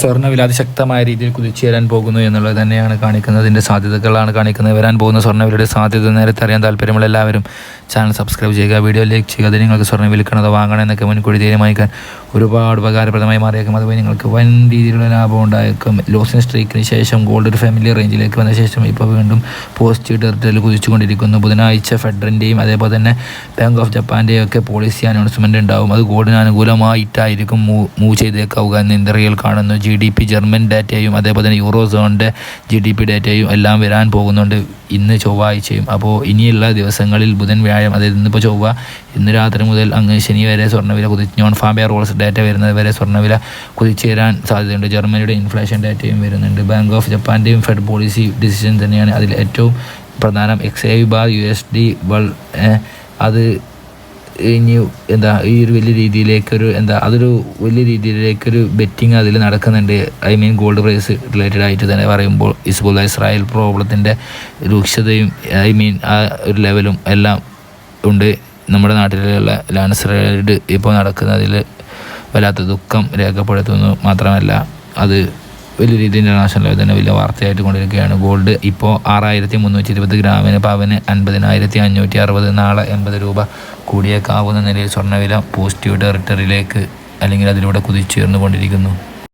സ്വർണവില അതിശക്തമായ രീതിയിൽ കുതിച്ചുയരാൻ പോകുന്നു എന്നുള്ളത് തന്നെയാണ് കാണിക്കുന്നത്. കാണിക്കുന്നതിന്റെ സാധ്യതകളാണ് കാണിക്കുന്നത്. വരാൻ പോകുന്ന സ്വർണ സ്വർണവിലയുടെ സാധ്യത നേരത്തെ അറിയാൻ താല്പര്യമുള്ള എല്ലാവരും ചാനൽ സബ്സ്ക്രൈബ് ചെയ്യുക വീഡിയോ ലൈക്ക് ചെയ്യുക. അത് നിങ്ങൾക്ക് സ്വർണം വാങ്ങണം എന്നൊക്കെ മുൻകൂടി തീരുമാനിക്കാൻ ഒരുപാട് ഉപകാരപ്രദമായി മാറിയേക്കും. അതുപോലെ നിങ്ങൾക്ക് വൻ രീതിയിലുള്ള ലാഭം ഉണ്ടായേക്കും. ലോസിൻ സ്ട്രീക്കിന് ശേഷം ഗോൾഡ് ഒരു ഫാമിലി റേഞ്ചിലേക്ക് വന്ന ശേഷം ഇപ്പോൾ വീണ്ടും പോസ്റ്റ് ടെറിട്ടറിയിൽ കുതിച്ചുകൊണ്ടിരിക്കുന്നു. ബുധനാഴ്ച ഫെഡറിന്റെയും അതേപോലെ തന്നെ ബാങ്ക് ഓഫ് ജപ്പാന്റെയും ഒക്കെ പോളിസി അനൗൺസ്മെന്റ് ഉണ്ടാവും. അത് ഗോൾഡിന് അനുകൂലമായിട്ടായിരിക്കും മൂവ് ചെയ്തേക്കാവുക എന്ന് ഇന്ത്യയിൽ കാണുന്നു. ജി ഡി പി ജർമ്മൻ ഡാറ്റയും അതേപോലെ തന്നെ യൂറോ സോണിന്റെ ജി ഡി പി ഡാറ്റയും എല്ലാം വരാൻ പോകുന്നുണ്ട് ഇന്ന് ചൊവ്വാഴ്ചയും. അപ്പോൾ ഇനിയുള്ള ദിവസങ്ങളിൽ ബുധൻ വ്യാഴം അതായത് ഇന്നിപ്പോൾ ചൊവ്വ ഇന്ന് രാത്രി മുതൽ അങ്ങ് ശനി വരെ സ്വർണവില കുതിച്ച് നോൺ ഫാബിയ റോൾസ് ഡാറ്റ വരുന്നത് വരെ സ്വർണവില കുതിച്ചേരാൻ സാധ്യതയുണ്ട്. ജർമ്മനിയുടെ ഇൻഫ്ലേഷൻ ഡാറ്റയും വരുന്നുണ്ട്. ബാങ്ക് ഓഫ് ജപ്പാന്റെയും ഫെഡ് പോളിസി ഡിസിഷൻ തന്നെയാണ് അതിൽ ഏറ്റവും പ്രധാനം. X I bar U S D വൾ അത് ഇനി എന്താ ഈ ഒരു വലിയ രീതിയിലേക്കൊരു എന്താ അതൊരു വലിയ രീതിയിലേക്കൊരു ബെറ്റിംഗ് അതിൽ നടക്കുന്നുണ്ട്. I mean gold price related ആയിട്ട് തന്നെ പറയുമ്പോൾ ഇസ്ബുൽ ഇസ്രായേൽ പ്രോബ്ലത്തിന്റെ രൂക്ഷതയും ഐ മീൻ ആ ഒരു ലെവലും എല്ലാം ഉണ്ട്. നമ്മുടെ നാട്ടിലുള്ള ലാൻസ്റൈഡ് ഇപ്പോൾ നടക്കുന്നതിൽ വല്ലാത്ത ദുഃഖം രേഖപ്പെടുത്തുന്നു. മാത്രമല്ല അത് വലിയ രീതിയിൽ ഇന്റർനാഷണൽ ലെവൽ തന്നെ വലിയ വാർത്തയായിട്ട് കൊണ്ടിരിക്കുകയാണ്. ഗോൾഡ് ഇപ്പോൾ ആറായിരത്തി മുന്നൂറ്റി ഇരുപത് ഗ്രാമിന് പവന് അൻപതിനായിരത്തി അഞ്ഞൂറ്റി അറുപത് നാളെ എൺപത് രൂപ കൂടിയേക്കാവുന്ന നിലയിൽ സ്വർണവില പോസിറ്റീവ് ടെറിട്ടറിയിലേക്ക് അല്ലെങ്കിൽ അതിലൂടെ കുതിച്ചുയർന്നു കൊണ്ടിരിക്കുന്നു